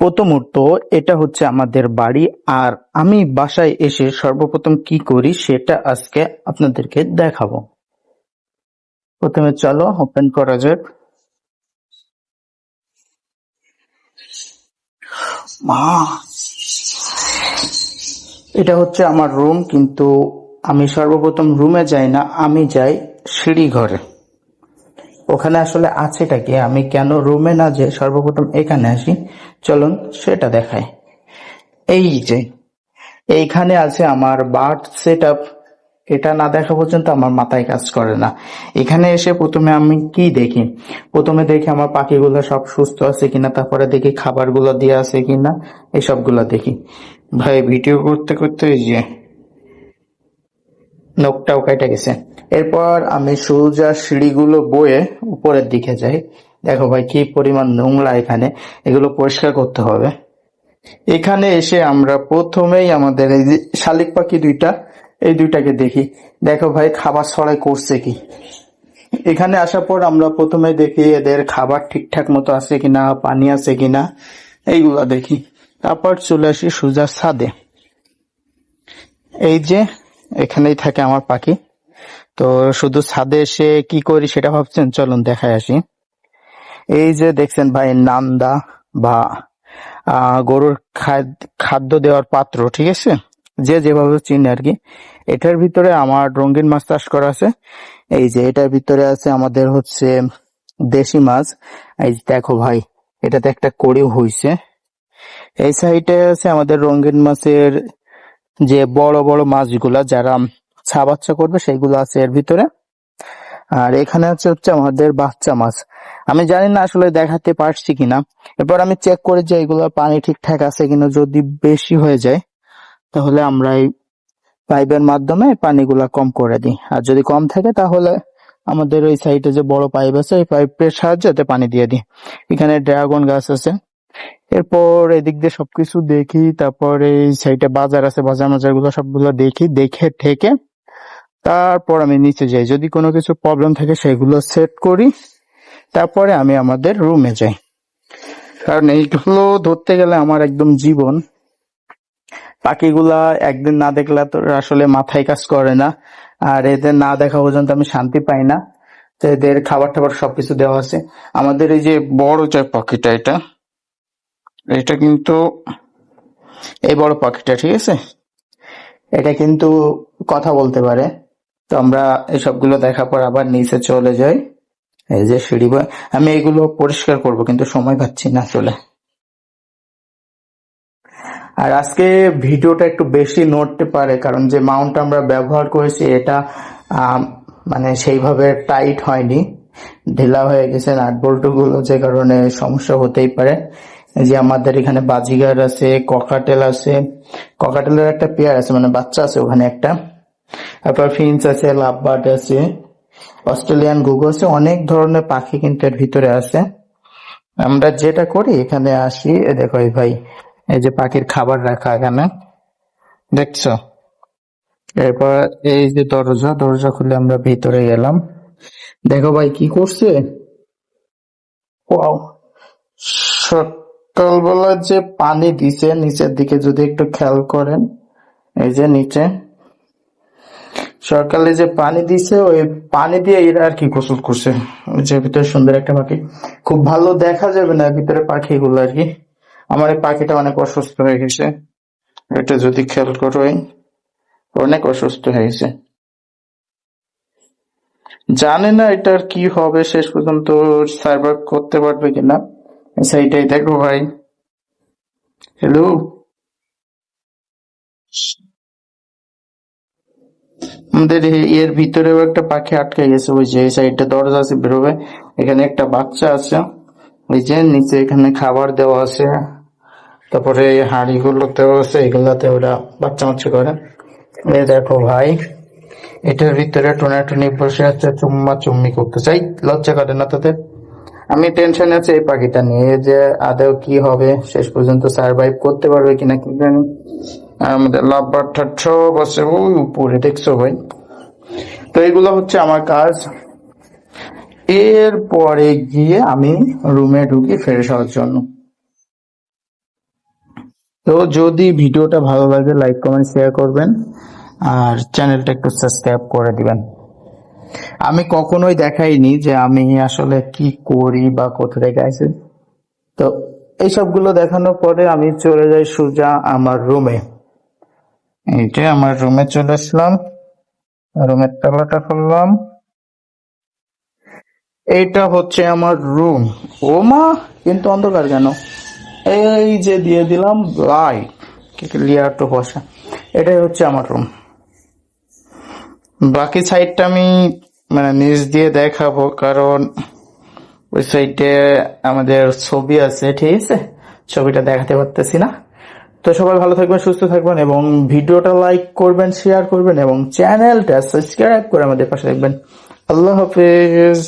প্রথমত এটা হচ্ছে আমাদের বাড়ি, আর আমি বাসায় এসে সর্বপ্রথম কি করি সেটা আজকে আপনাদেরকে দেখাবো। প্রথমে চলো ওপেন করা যাক। মা, এটা হচ্ছে আমার রুম কিন্তু আমি সর্বপ্রথম রুমে যাই না, আমি যাই সিঁড়ি ঘরে। ওখানে আসলে আছেটা কি? আমি কেন রুমে না যে সর্বপ্রথম এখানে আসি? চলুন সেটা দেখাই। এই যে, এইখানে আছে আমার বার্ড সেট এটা না দেখা পর্যন্ত আমার মাথায় কাজ করে না। এখানে এসে প্রথমে আমি কি দেখি? প্রথমে দেখি আমার পাখিগুলো সব সুস্থ আছে কিনা, তারপরে দেখি খাবারগুলো দিয়ে আছে কিনা এই সবগুলো দেখি। ভাই ভিডিও করতে করতে এই যে, নখটাও কেটে গেছে। এরপর আমি সোজা সিঁড়িগুলো বয়ে উপরের দিকে যাই। দেখো ভাই, কি পরিমাণ নোংরা এখানে। এগুলো পরিষ্কার করতে হবে। এখানে এসে আমরা প্রথমেই আমাদের এই যে শালিক পাখি দুইটা, এই দুইটাকে দেখি। দেখো ভাই, খাবার ছড়াই করছে কি? এখানে আসার পর আমরা প্রথমে দেখি এদের খাবার ঠিকঠাক মতো আছে কিনা, পানি আছে কিনা, এইগুলা দেখি। তারপর চলে আসি সোজা ছাদে। এই যে এখানেই থাকে আমার পাখি। তো শুধু ছাদে এসে কি করি সেটা ভাবছেন? চলুন দেখায় আসি। এই যে দেখছেন ভাই নান্দা বা গরুর খাদ- খাদ্য দেওয়ার পাত্র, ঠিক আছে? যে যেভাবে চিনে আর কি। এটার ভিতরে আমার রঙিন মাছ চাষ করা আছে। এই যে এটার ভিতরে আছে আমাদের হচ্ছে দেশি মাছ। এই দেখো ভাই, এটাতে একটা কড়িও হইছে। এই সাইডে আছে আমাদের রঙিন মাছের যে বড় বড় মাছগুলা, যারা ছা বাচ্চা করবে সেইগুলো আছে এর ভিতরে। আর এখানে আছে হচ্ছে আমাদের বাচ্চা মাছ। আমি জানি না আসলে দেখাতে পারছি কিনা। এরপর আমি চেক করি যে এগুলো পানি ঠিকঠাক আছে কিনা। যদি বেশি হয়ে যায়, তাহলে আমরা এই পাইপের মাধ্যমে পানিগুলা কম করে দিই। আর যদি কম থাকে, তাহলে আমাদের ওই সাইডে যে বড় পাইপ আছে ওই পাইপের সাহায্যে পানি দিয়ে দিই। এখানে ড্রাগন গাছ আছে। এরপর এদিক দিয়ে সবকিছু দেখি। তারপর এই সাইডে বাজার আছে বাজার মাজারগুলো সবগুলো দেখি। দেখে, ঠেকে তারপর আমি নিচে যাই। যদি কোনো কিছু প্রবলেম থাকে, সেগুলো সেট করি। তারপরে আমি আমাদের রুমে যাই। কারণ এইগুলো ধরতে গেলে আমার একদম জীবন। পাখিগুলা একদিন না দেখলে তো আসলে মাথায় কাজ করে না। আর এদের না দেখা পর্যন্ত আমি শান্তি পাই না। তো এদের খাবার টাবার সবকিছু দেওয়া আছে। আমাদের এই যে বড় যে পাখিটা এটা এটা কিন্তু এই বড় পাখিটা ঠিক আছে? এটা কিন্তু কথা বলতে পারে। তো আমরা এই সবগুলো দেখার পর আবার নিচে চলে যাই। এই যে সিঁড়ি আমি এগুলো পরিষ্কার করব, কিন্তু সময় পাচ্ছি না আসলে আর আজকে ভিডিওটা একটু বেশি নড়তে পারে, কারণ যে মাউন্ট আমরা ব্যবহার করেছি, এটা মানে সেইভাবে টাইট হয়নি। ঢিলা হয়ে গেছে, নাট বল্টু গুলো যে কারণে সমস্যা হতেই পারে। যে আমাদের এখানে বাজিগার আছে, ককাটেল আছে। ককাটেলের একটা পেয়ার আছে মানে বাচ্চা আছে ওখানে একটা। তারপর ফিন্স আছে, লাভবার্ড আছে, অস্ট্রেলিয়ান গুগো আছে, অনেক ধরনের পাখি কিন্তু এর ভিতরে আছে। আমরা যেটা করি, এখানে আসি দেখো এই ভাই, এই যে পাখির খাবার রাখা এখানে, দেখছ? এরপর এই যে দরজা দরজা খুলে আমরা ভিতরে গেলাম। দেখো ভাই, কি করছে? ওয়াও, সকালবেলা যে পানি দিছে, নিচের দিকে যদি একটু খেয়াল করেন, এই যে নিচে সকালে যে পানি দিছে, ওই পানি দিয়ে এরা আর কি গোসল করছে। যে ভিতরে সুন্দর একটা পাখি। খুব ভালো দেখা যাবে না ভিতরে পাখিগুলো আর কি। আমার এই পাখিটা অনেক অসুস্থ হয়ে গেছে। এটা যদি খেয়াল করো অনেক অসুস্থ হয়ে গেছে। জানে না এটার কি হবে, শেষ পর্যন্ত সার্ভার করতে পারবে কিনা। সেইটাই দেখো ভাই। হ্যালো আমাদের এ- এর ভিতরেও একটা পাখি আটকে গেছে। ওই যে এই সাইডটা দরজা আছে বেরোবে। এখানে একটা বাচ্চা আছে। ওই যে নিচে এখানে খাবার দেওয়া আছে। তারপরে হাঁড়ি গুলো দেওয়া আছে। এগুলাতে ওরা বাচ্চা মাচ্চা করে। এই দেখো ভাই, এটার ভিতরে টোনাটুনি বসে আছে, চুম্মা চুম্মি করতে। চাই, লজ্জা করে না তাদের? আমি টেনশন আছে এই পাখিটা নিয়ে। যে আদৌ কি হবে, শেষ পর্যন্ত সার্ভাইভ করতে পারবে কিনা কি জানি। আমাদের লাভ বার্ডটা সব আছে, ওই উপরে, দেখছ ভাই? তো এগুলো হচ্ছে আমার কাজ। এরপরে গিয়ে আমি রুমে ঢুকি ফ্রেশ হওয়ার জন্য। তো যদি ভিডিওটা ভালো লাগে লাইক কমেন্ট শেয়ার করবেন আর চ্যানেলটা একটু সাবস্ক্রাইব করে দিবেন। আমি কখনোই দেখাইনি যে আমি আসলে কি করি বা কোথা থেকে তো এইসবগুলো দেখানোর পরে আমি চলে যাই সোজা আমার রুমে এইটা আমার রুমে চলে আসলাম। রুমের তালাটা খুললাম। এইটা হচ্ছে আমার রুম। ও মা, কিন্তু অন্ধকার কেন? এই যে দিয়ে দিলাম লাইট ক্লিয়ার তো বসা। এটাই হচ্ছে আমার রুম বাকি সাইডটা আমি মানে নিচ দিয়ে দেখাবো, কারণ ওই সাইডে আমাদের ছবি আছে, ঠিক আছে? ছবিটা দেখাতে পারতেছি না। তো সবাই ভালো থাকবেন, সুস্থ থাকবেন এবং ভিডিওটা লাইক করবেন শেয়ার করবেন এবং চ্যানেলটা সাবস্ক্রাইব করে আমাদের পাশে থাকবেন। আল্লাহ হাফেজ।